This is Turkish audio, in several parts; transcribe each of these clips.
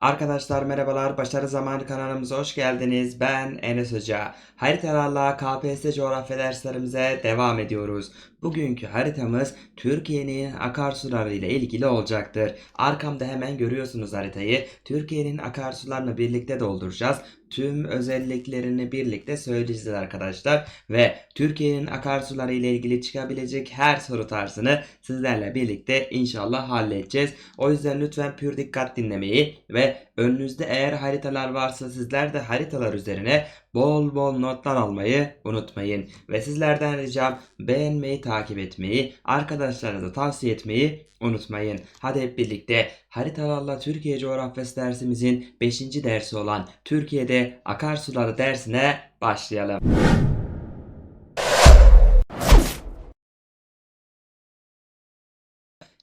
Arkadaşlar merhabalar, Başarı Zamanı kanalımıza hoş geldiniz. Ben Enes Hoca. Haritalarla KPSS coğrafya derslerimize devam ediyoruz. Bugünkü haritamız Türkiye'nin akarsuları ile ilgili olacaktır. Arkamda hemen görüyorsunuz haritayı. Türkiye'nin akarsularını birlikte dolduracağız. Tüm özelliklerini birlikte söyleyeceğiz arkadaşlar. Ve Türkiye'nin akarsuları ile ilgili çıkabilecek her soru tarzını sizlerle birlikte inşallah halledeceğiz. O yüzden lütfen pür dikkat dinlemeyi ve önünüzde eğer haritalar varsa sizler de haritalar üzerine bol bol notlar almayı unutmayın. Ve sizlerden ricam beğenmeyi, takip etmeyi, arkadaşlarınıza tavsiye etmeyi unutmayın. Hadi hep birlikte haritalarla Türkiye coğrafyası dersimizin 5. dersi olan Türkiye'de akarsuları dersine başlayalım.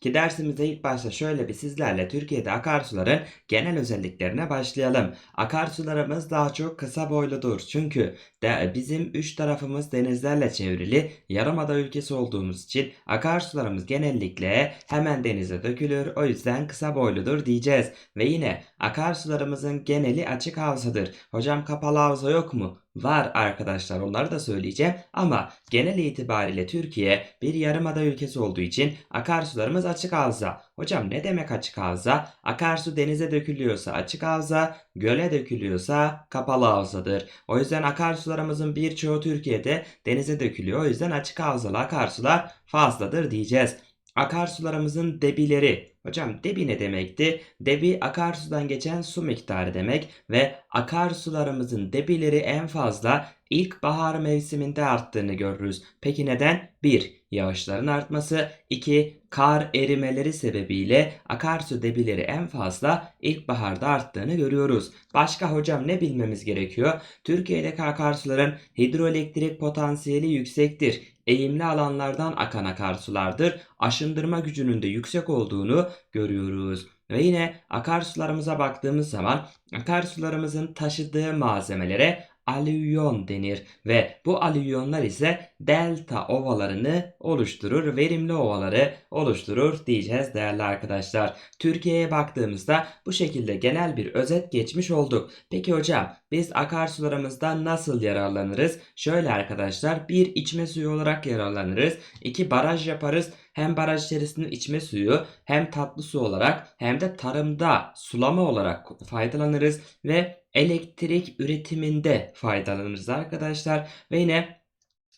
Ki dersimizde ilk başta şöyle bir sizlerle Türkiye'de akarsuların genel özelliklerine başlayalım. Akarsularımız daha çok kısa boyludur. Çünkü de bizim üç tarafımız denizlerle çevrili yarımada ülkesi olduğumuz için akarsularımız genellikle hemen denize dökülür. O yüzden kısa boyludur diyeceğiz. Ve yine akarsularımızın geneli açık havzadır. Hocam kapalı havza yok mu? Var arkadaşlar onları da söyleyeceğim ama genel itibariyle Türkiye bir yarımada ülkesi olduğu için akarsularımız açık havza. Hocam ne demek açık havza? Akarsu denize dökülüyorsa açık havza, göle dökülüyorsa kapalı havzadır. O yüzden akarsularımızın birçoğu Türkiye'de denize dökülüyor. O yüzden açık havzalı akarsular fazladır diyeceğiz. Akarsularımızın debileri. Hocam debi ne demekti? Debi akarsudan geçen su miktarı demek ve akarsularımızın debileri en fazla ilkbahar mevsiminde arttığını görürüz. Peki neden? 1. Yağışların artması 2. Kar erimeleri sebebiyle akarsu debileri en fazla ilkbaharda arttığını görüyoruz. Başka hocam ne bilmemiz gerekiyor? Türkiye'deki akarsuların hidroelektrik potansiyeli yüksektir. Eğimli alanlardan akan akarsulardır. Aşındırma gücünün de yüksek olduğunu görüyoruz. Ve yine akarsularımıza baktığımız zaman akarsularımızın taşıdığı malzemelere alüvyon denir ve bu alüvyonlar ise delta ovalarını oluşturur, verimli ovaları oluşturur diyeceğiz değerli arkadaşlar. Türkiye'ye baktığımızda bu şekilde genel bir özet geçmiş olduk. Peki hocam biz akarsularımızdan nasıl yararlanırız? Şöyle arkadaşlar bir içme suyu olarak yararlanırız. iki baraj yaparız. Hem baraj içerisinde içme suyu hem tatlı su olarak hem de tarımda sulama olarak faydalanırız ve elektrik üretiminde faydalanırız arkadaşlar. Ve yine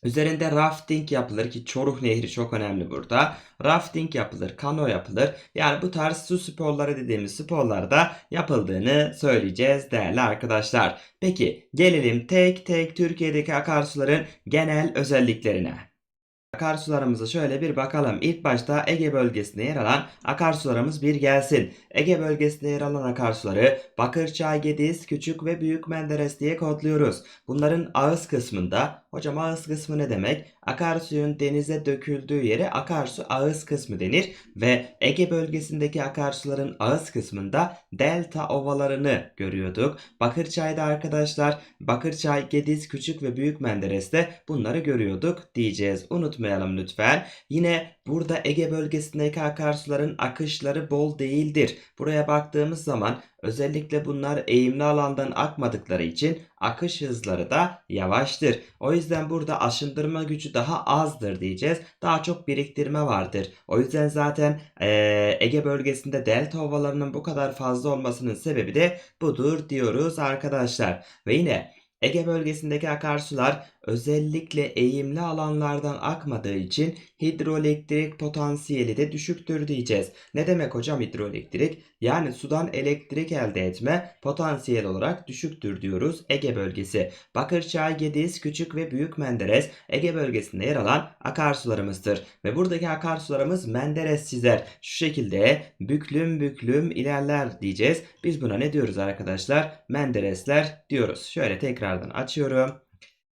Üzerinde rafting yapılır ki Çoruh Nehri çok önemli burada. Rafting yapılır, kano yapılır. Yani bu tarz su sporları dediğimiz sporlarda yapıldığını söyleyeceğiz değerli arkadaşlar. Peki gelelim tek tek Türkiye'deki akarsuların genel özelliklerine. Akarsularımıza şöyle bir bakalım. İlk başta Ege bölgesinde yer alan akarsularımız bir gelsin. Ege bölgesinde yer alan akarsuları Bakırçay, Gediz, Küçük ve Büyük Menderes diye kodluyoruz. Bunların ağız kısmında, hocam ağız kısmı ne demek? Akarsuyun denize döküldüğü yere akarsu ağız kısmı denir ve Ege bölgesindeki akarsuların ağız kısmında delta ovalarını görüyorduk. Bakırçay'da arkadaşlar Bakırçay, Gediz, Küçük ve Büyük Menderes'te bunları görüyorduk diyeceğiz. Unutmayalım lütfen. Yine burada Ege bölgesindeki akarsuların akışları bol değildir. Buraya baktığımız zaman özellikle bunlar eğimli alandan akmadıkları için akış hızları da yavaştır. O yüzden burada aşındırma gücü daha azdır diyeceğiz. Daha çok biriktirme vardır. O yüzden zaten Ege bölgesinde delta ovalarının bu kadar fazla olmasının sebebi de budur diyoruz arkadaşlar. Ve yine Ege bölgesindeki akarsular özellikle eğimli alanlardan akmadığı için hidroelektrik potansiyeli de düşüktür diyeceğiz. Ne demek hocam hidroelektrik? Yani sudan elektrik elde etme potansiyel olarak düşüktür diyoruz Ege bölgesi. Bakırçay, Gediz, Küçük ve Büyük Menderes Ege bölgesinde yer alan akarsularımızdır. Ve buradaki akarsularımız Menderes çizer. Şu şekilde büklüm büklüm ilerler diyeceğiz. Biz buna ne diyoruz arkadaşlar? Menderesler diyoruz. Şöyle tekrardan açıyorum.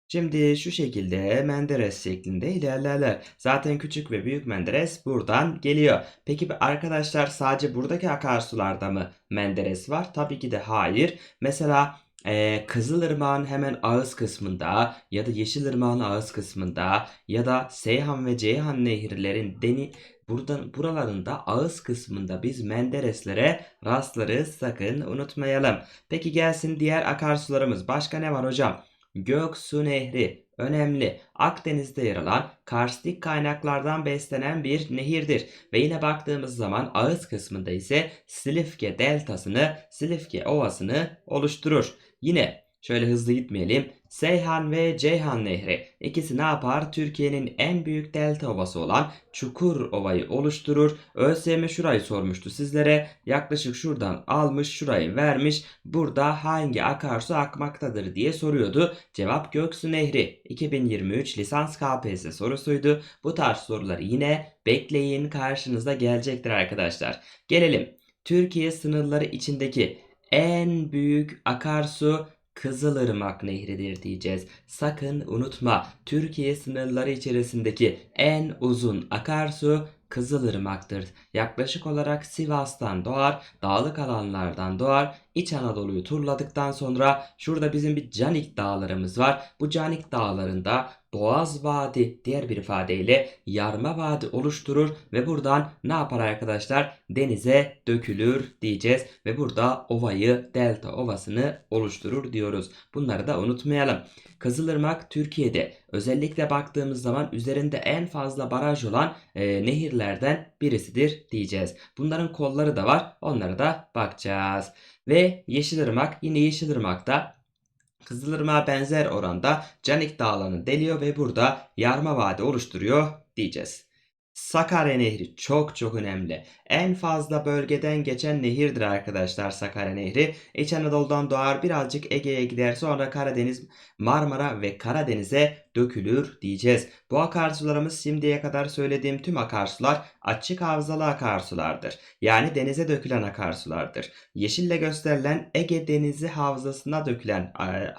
Şimdi şu şekilde Menderes şeklinde ilerlerler. Zaten küçük ve büyük Menderes buradan geliyor. Peki arkadaşlar sadece buradaki akarsularda mı Menderes var? Tabii ki de hayır. Mesela e, Kızılırmak'ın hemen ağız kısmında ya da Yeşilırmak'ın ağız kısmında ya da Seyhan ve Ceyhan nehirlerin deni buradan buralarında ağız kısmında biz Mendereslere rastlarız sakın unutmayalım. Peki gelsin diğer akarsularımız. Başka ne var hocam? Göksu Nehri önemli. Akdeniz'de yer alan karstik kaynaklardan beslenen bir nehirdir. Ve yine baktığımız zaman ağız kısmında ise Silifke deltasını, Silifke ovasını oluşturur. Yine şöyle hızlı gitmeyelim. Seyhan ve Ceyhan Nehri ikisi ne yapar? Türkiye'nin en büyük delta ovası olan Çukur Ova'yı oluşturur. ÖSYM şurayı sormuştu sizlere. Yaklaşık şuradan almış, şurayı vermiş. Burada hangi akarsu akmaktadır diye soruyordu. Cevap Göksu Nehri. 2023 lisans KPSS sorusuydu. Bu tarz soruları yine bekleyin karşınıza gelecektir arkadaşlar. Gelelim. Türkiye sınırları içindeki en büyük akarsu Kızılırmak Nehri'dir diyeceğiz. Sakın unutma. Türkiye sınırları içerisindeki en uzun akarsu Kızılırmak'tır. Yaklaşık olarak Sivas'tan doğar, dağlık alanlardan doğar. İç Anadolu'yu turladıktan sonra şurada bizim bir Canik dağlarımız var. Bu Canik dağlarında Boğaz Vadi diğer bir ifadeyle Yarma Vadi oluşturur ve buradan ne yapar arkadaşlar? Denize dökülür diyeceğiz ve burada ovayı Delta Ovası'nı oluşturur diyoruz. Bunları da unutmayalım. Kızılırmak Türkiye'de özellikle baktığımız zaman üzerinde en fazla baraj olan e, nehirlerden birisidir diyeceğiz. Bunların kolları da var. Onlara da bakacağız. Ve Yeşilırmak yine Yeşilırmak'ta Kızılırmak'a benzer oranda Canik Dağları'nı deliyor ve burada yarma vadi oluşturuyor diyeceğiz. Sakarya Nehri çok çok önemli. En fazla bölgeden geçen nehirdir arkadaşlar Sakarya Nehri. İç Anadolu'dan doğar birazcık Ege'ye gider sonra Karadeniz, Marmara ve Karadeniz'e dökülür diyeceğiz. Bu akarsularımız şimdiye kadar söylediğim tüm akarsular açık havzalı akarsulardır. Yani denize dökülen akarsulardır. Yeşille gösterilen Ege Denizi havzasına dökülen e,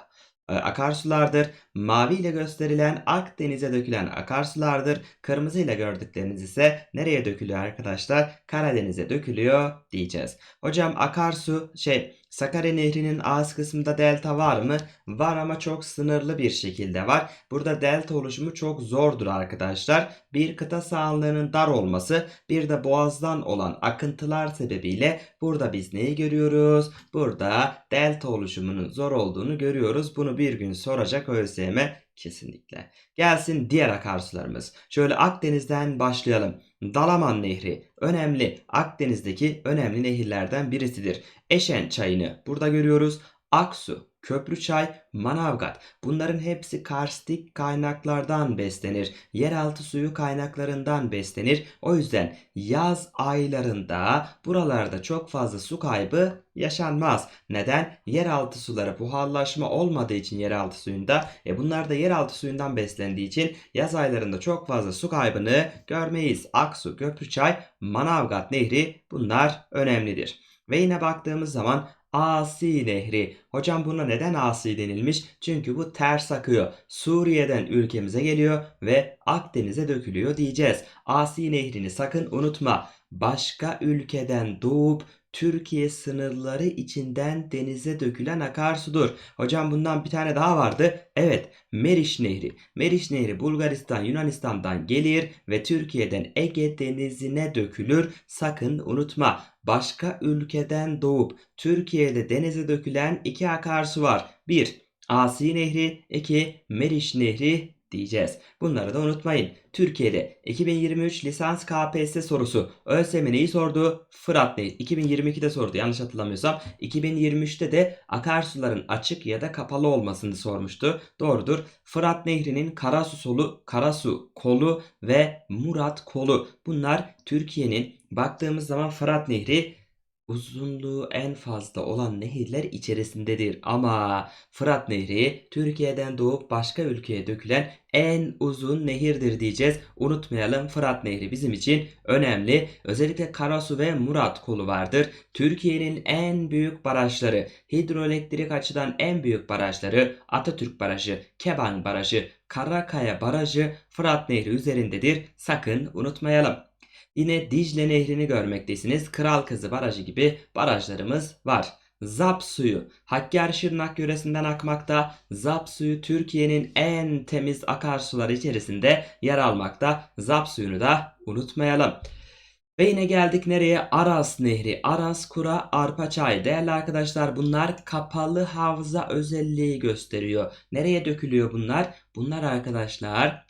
akarsulardır. Mavi ile gösterilen Akdeniz'e dökülen akarsulardır. Kırmızı ile gördükleriniz ise nereye dökülüyor arkadaşlar? Karadeniz'e dökülüyor diyeceğiz. Hocam akarsu şey Sakarya Nehri'nin ağız kısmında delta var mı? Var ama çok sınırlı bir şekilde var. Burada delta oluşumu çok zordur arkadaşlar. Bir kıta sahanlığının dar olması bir de boğazdan olan akıntılar sebebiyle burada biz neyi görüyoruz? Burada delta oluşumunun zor olduğunu görüyoruz. Bunu bir gün soracak ÖSYM kesinlikle. Gelsin diğer akarsularımız. Şöyle Akdeniz'den başlayalım. Dalaman Nehri önemli Akdeniz'deki önemli nehirlerden birisidir. Eşen çayını burada görüyoruz. Aksu, Köprüçay, Manavgat bunların hepsi karstik kaynaklardan beslenir. Yeraltı suyu kaynaklarından beslenir. O yüzden yaz aylarında buralarda çok fazla su kaybı yaşanmaz. Neden? Yeraltı suları buharlaşma olmadığı için yeraltı suyunda e bunlar da yeraltı suyundan beslendiği için yaz aylarında çok fazla su kaybını görmeyiz. Aksu, Köprüçay, Manavgat Nehri bunlar önemlidir. Ve yine baktığımız zaman Asi Nehri. Hocam buna neden Asi denilmiş? Çünkü bu ters akıyor. Suriye'den ülkemize geliyor ve Akdeniz'e dökülüyor diyeceğiz. Asi Nehri'ni sakın unutma. Başka ülkeden doğup Türkiye sınırları içinden denize dökülen akarsudur. Hocam bundan bir tane daha vardı. Evet, Meriç Nehri. Meriç Nehri Bulgaristan, Yunanistan'dan gelir ve Türkiye'den Ege Denizi'ne dökülür. Sakın unutma. Başka ülkeden doğup Türkiye'de denize dökülen iki akarsu var. 1. Asi Nehri, 2. Meriç Nehri diyeceğiz. Bunları da unutmayın. Türkiye'de 2023 lisans KPSS sorusu ÖSYM neyi sordu? Fırat Nehri. 2022'de sordu yanlış hatırlamıyorsam. 2023'te de akarsuların açık ya da kapalı olmasını sormuştu. Doğrudur. Fırat Nehri'nin Karasu solu, Karasu kolu ve Murat kolu. Bunlar Türkiye'nin baktığımız zaman Fırat Nehri uzunluğu en fazla olan nehirler içerisindedir. Ama Fırat Nehri Türkiye'den doğup başka ülkeye dökülen en uzun nehirdir diyeceğiz. Unutmayalım Fırat Nehri bizim için önemli. Özellikle Karasu ve Murat kolu vardır. Türkiye'nin en büyük barajları, hidroelektrik açıdan en büyük barajları Atatürk Barajı, Keban Barajı, Karakaya Barajı Fırat Nehri üzerindedir. Sakın unutmayalım. Yine Dicle Nehri'ni görmektesiniz. Kral Kızı Barajı gibi barajlarımız var. Zap suyu Hakkari Şırnak yöresinden akmakta. Zap suyu Türkiye'nin en temiz akarsuları içerisinde yer almakta. Zap suyunu da unutmayalım. Ve yine geldik nereye? Aras Nehri, Aras Kura, Arpaçay. Değerli arkadaşlar bunlar kapalı havza özelliği gösteriyor. Nereye dökülüyor bunlar? Bunlar arkadaşlar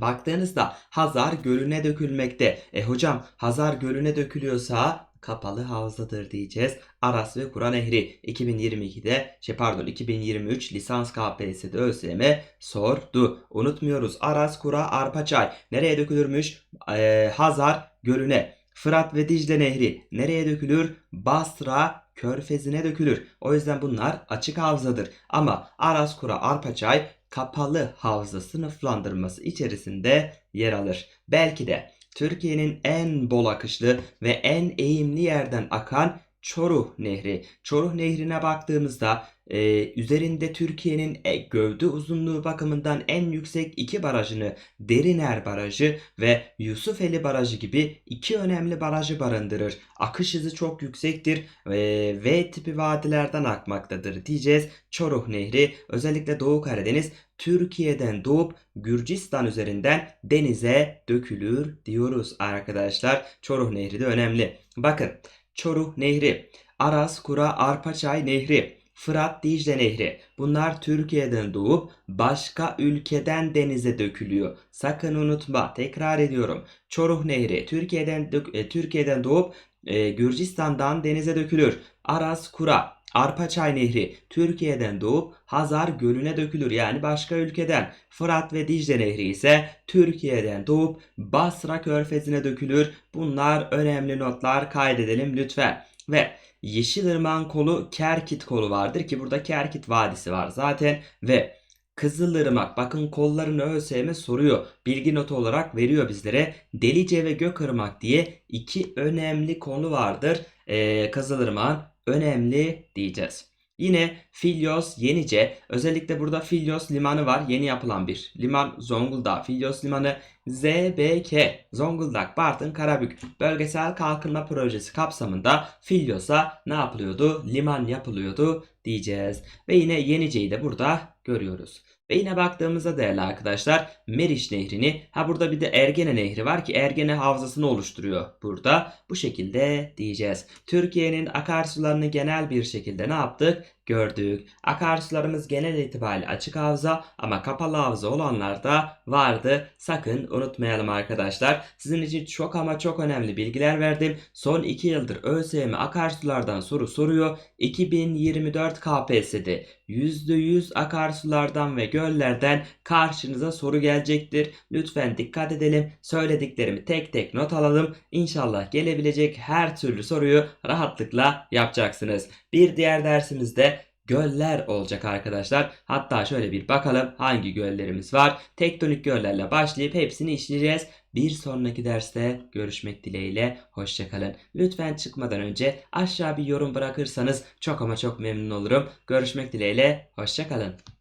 Baktığınızda Hazar Gölü'ne dökülmekte. E hocam Hazar Gölü'ne dökülüyorsa kapalı havzadır diyeceğiz. Aras ve Kura Nehri 2022'de şey pardon 2023 lisans KPSS'de ÖSYM sordu. Unutmuyoruz. Aras, Kura, Arpaçay nereye dökülürmüş? Ee, Hazar Gölü'ne. Fırat ve Dicle Nehri nereye dökülür? Basra Körfezi'ne dökülür. O yüzden bunlar açık havzadır. Ama Aras, Kura, Arpaçay kapalı havza sınıflandırması içerisinde yer alır. Belki de Türkiye'nin en bol akışlı ve en eğimli yerden akan Çoruh Nehri. Çoruh Nehri'ne baktığımızda e, üzerinde Türkiye'nin e, gövde uzunluğu bakımından en yüksek iki barajını Deriner Barajı ve Yusufeli Barajı gibi iki önemli barajı barındırır. Akış hızı çok yüksektir ve V tipi vadilerden akmaktadır diyeceğiz. Çoruh Nehri özellikle Doğu Karadeniz Türkiye'den doğup Gürcistan üzerinden denize dökülür diyoruz arkadaşlar. Çoruh Nehri de önemli. Bakın Çoruh Nehri, Aras, Kura, Arpaçay Nehri, Fırat, Dicle Nehri. Bunlar Türkiye'den doğup başka ülkeden denize dökülüyor. Sakın unutma. Tekrar ediyorum. Çoruh Nehri Türkiye'den e, Türkiye'den doğup e, Gürcistan'dan denize dökülür. Aras, Kura, Arpaçay Nehri Türkiye'den doğup Hazar Gölü'ne dökülür. Yani başka ülkeden. Fırat ve Dicle Nehri ise Türkiye'den doğup Basra Körfezi'ne dökülür. Bunlar önemli notlar kaydedelim lütfen. Ve Yeşilırmak'ın kolu Kerkit kolu vardır ki burada Kerkit Vadisi var zaten ve Kızılırmak bakın kollarını ÖSYM soruyor. Bilgi notu olarak veriyor bizlere. Delice ve Gökırmak diye iki önemli konu vardır. Ee, Kızılırmak'ın önemli diyeceğiz. Yine Filyos, Yenice. Özellikle burada Filyos Limanı var. Yeni yapılan bir liman. Zonguldak Filyos Limanı. ZBK Zonguldak Bartın Karabük Bölgesel Kalkınma Projesi kapsamında Filyos'a ne yapılıyordu? Liman yapılıyordu diyeceğiz. Ve yine Yenice'yi de burada görüyoruz. Ve yine baktığımızda değerli arkadaşlar Meriç Nehri'ni ha burada bir de Ergene Nehri var ki Ergene havzasını oluşturuyor burada. Bu şekilde diyeceğiz. Türkiye'nin akarsularını genel bir şekilde ne yaptık? Gördük. Akarsularımız genel itibariyle açık havza ama kapalı havza olanlar da vardı. Sakın unutmayalım arkadaşlar. Sizin için çok ama çok önemli bilgiler verdim. Son 2 yıldır ÖSYM akarsulardan soru soruyor. 2024 KPSS'de %100 akarsulardan ve göllerden karşınıza soru gelecektir. Lütfen dikkat edelim. Söylediklerimi tek tek not alalım. İnşallah gelebilecek her türlü soruyu rahatlıkla yapacaksınız. Bir diğer dersimizde göller olacak arkadaşlar. Hatta şöyle bir bakalım hangi göllerimiz var. Tektonik göllerle başlayıp hepsini işleyeceğiz. Bir sonraki derste görüşmek dileğiyle. Hoşçakalın. Lütfen çıkmadan önce aşağı bir yorum bırakırsanız çok ama çok memnun olurum. Görüşmek dileğiyle. Hoşçakalın.